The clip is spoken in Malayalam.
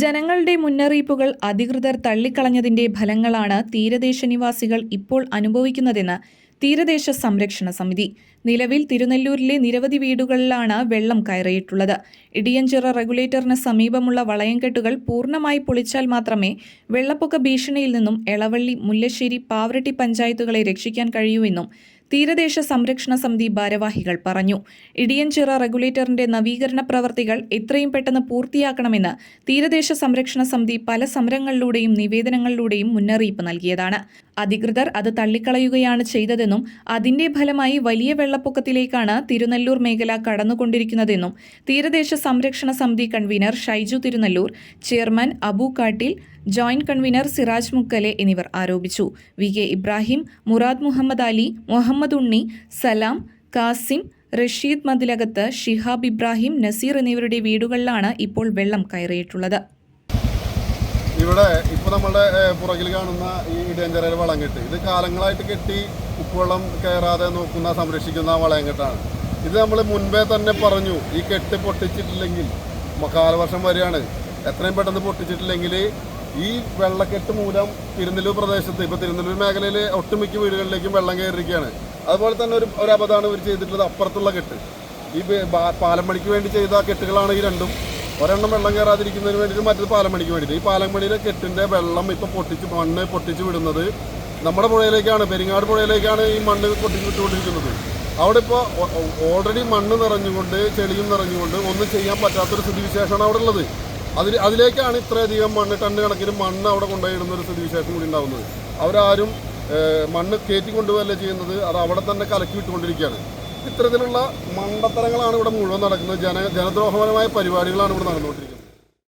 ജനങ്ങളുടെ മുന്നറിയിപ്പുകൾ അധികൃതർ തള്ളിക്കളഞ്ഞതിന്റെ ഫലങ്ങളാണ് തീരദേശ നിവാസികൾ ഇപ്പോൾ അനുഭവിക്കുന്നതെന്ന് തീരദേശ സംരക്ഷണ സമിതി. നിലവിൽ തിരുനെല്ലൂരിലെ നിരവധി വീടുകളിലാണ് വെള്ളം കയറിയിട്ടുള്ളത്. ഇടിയഞ്ചിറ റെഗുലേറ്ററിന് സമീപമുള്ള വളയംകെട്ടുകൾ പൂർണമായി പൊളിച്ചാൽ മാത്രമേ വെള്ളപ്പൊക്ക ഭീഷണിയിൽ നിന്നും എളവള്ളി മുല്ലശ്ശേരി പാവരട്ടി പഞ്ചായത്തുകളെ രക്ഷിക്കാൻ കഴിയൂവെന്നും തീരദേശ സംരക്ഷണ സമിതി ഭാരവാഹികൾ പറഞ്ഞു. ഇടിയഞ്ചിറ റെഗുലേറ്ററിന്റെ നവീകരണ പ്രവർത്തികൾ എത്രയും പെട്ടെന്ന് പൂർത്തിയാക്കണമെന്ന് തീരദേശ സംരക്ഷണ സമിതി പല സമരങ്ങളിലൂടെയും നിവേദനങ്ങളിലൂടെയും മുന്നറിയിപ്പ് നൽകിയതാണ്. അധികൃതർ അത് തള്ളിക്കളയുകയാണ് ചെയ്തതെന്നും അതിന്റെ ഫലമായി വലിയ വെള്ളപ്പൊക്കത്തിലേക്കാണ് തിരുനെല്ലൂർ മേഖല കടന്നുകൊണ്ടിരിക്കുന്നതെന്നും തീരദേശ സംരക്ഷണ സമിതി convener Shaiju Thirunelloor chairman Abu Kattil joint convener Siraj Mukkale എന്നിവർ ആരോപിച്ചു. വി. കെ. ഇബ്രാഹിം മുറാദ് മുഹമ്മദ് അലി മുഹമ്മദ് ഉണ്ണി സലാം കാസിം റഷീദ് മതിലകത്ത് ഷിഹാബ് ഇബ്രാഹിം നസീർ എന്നിവരുടെ വീടുകളിലാണ് ഇപ്പോൾ വെള്ളം കയറിയിട്ടുള്ളത്. ഇവിടെ ഇപ്പോൾ നമ്മുടെ പുറകിൽ കാണുന്ന ഈ ഇടയഞ്ചരയിൽ വളംകെട്ട് ഇത് കാലങ്ങളായിട്ട് കെട്ടി ഉപ്പുവെള്ളം കയറാതെ നോക്കുന്ന സംരക്ഷിക്കുന്ന വളയംകെട്ടാണ് ഇത് നമ്മൾ മുൻപേ തന്നെ പറഞ്ഞു ഈ കെട്ട് പൊട്ടിച്ചിട്ടില്ലെങ്കിൽ കാലവർഷം വരെയാണ്. എത്രയും പെട്ടെന്ന് പൊട്ടിച്ചിട്ടില്ലെങ്കിൽ ഈ വെള്ളക്കെട്ട് മൂലം തിരുനെല്ലൂർ പ്രദേശത്ത് ഇപ്പോൾ തിരുനെല്ലൂർ മേഖലയിൽ ഒട്ടുമിക്ക വീടുകളിലേക്കും വെള്ളം കയറിയിരിക്കുകയാണ്. അതുപോലെ തന്നെ ഒരു ഒരു അബദ്ധമാണ് ഇവർ ചെയ്തിട്ടുള്ളത് അപ്പുറത്തുള്ള കെട്ട്. ഈ പാലമണിക്ക് വേണ്ടി ചെയ്ത കെട്ടുകളാണ് ഈ രണ്ടും. ഒരെണ്ണം വെള്ളം കയറാതിരിക്കുന്നതിന് വേണ്ടിയിട്ട് മറ്റൊരു പാലമണിക്ക് വേണ്ടിയിട്ട്. ഈ പാലമണിയിലെ കെട്ടിന്റെ വെള്ളം ഇപ്പോൾ പൊട്ടിച്ച് മണ്ണ് പൊട്ടിച്ച് വിടുന്നത് നമ്മുടെ പുഴയിലേക്കാണ് പെരിങ്ങാട് പുഴയിലേക്കാണ് ഈ മണ്ണ് പൊട്ടിച്ച് വിട്ടുകൊണ്ടിരിക്കുന്നത്. അവിടെ ഇപ്പോൾ ഓൾറെഡി മണ്ണ് നിറഞ്ഞുകൊണ്ട് ചെളിയും നിറഞ്ഞുകൊണ്ട് ഒന്നും ചെയ്യാൻ പറ്റാത്തൊരു സ്ഥിതിവിശേഷമാണ് അവിടെ ഉള്ളത്. അതിൽ അതിലേക്കാണ് ഇത്രയധികം മണ്ണ് ടണ്ണ് കണക്കിന് മണ്ണ് അവിടെ കൊണ്ടുപോയിടുന്ന ഒരു സ്ഥിതിവിശേഷം കൂടി ഉണ്ടാകുന്നത് അവരാരും മണ്ണ് കയറ്റി കൊണ്ടുപോകല്ല ചെയ്യുന്നത്? അത് അവിടെ തന്നെ കലക്കി വിട്ടുകൊണ്ടിരിക്കുകയാണ്. ഇത്തരത്തിലുള്ള മണ്ടത്തരങ്ങളാണ് ഇവിടെ മുഴുവൻ നടക്കുന്നത്. ജന ജനദ്രോഹപരമായ പരിപാടികളാണ് ഇവിടെ നടന്നുകൊണ്ടിരിക്കുന്നത്.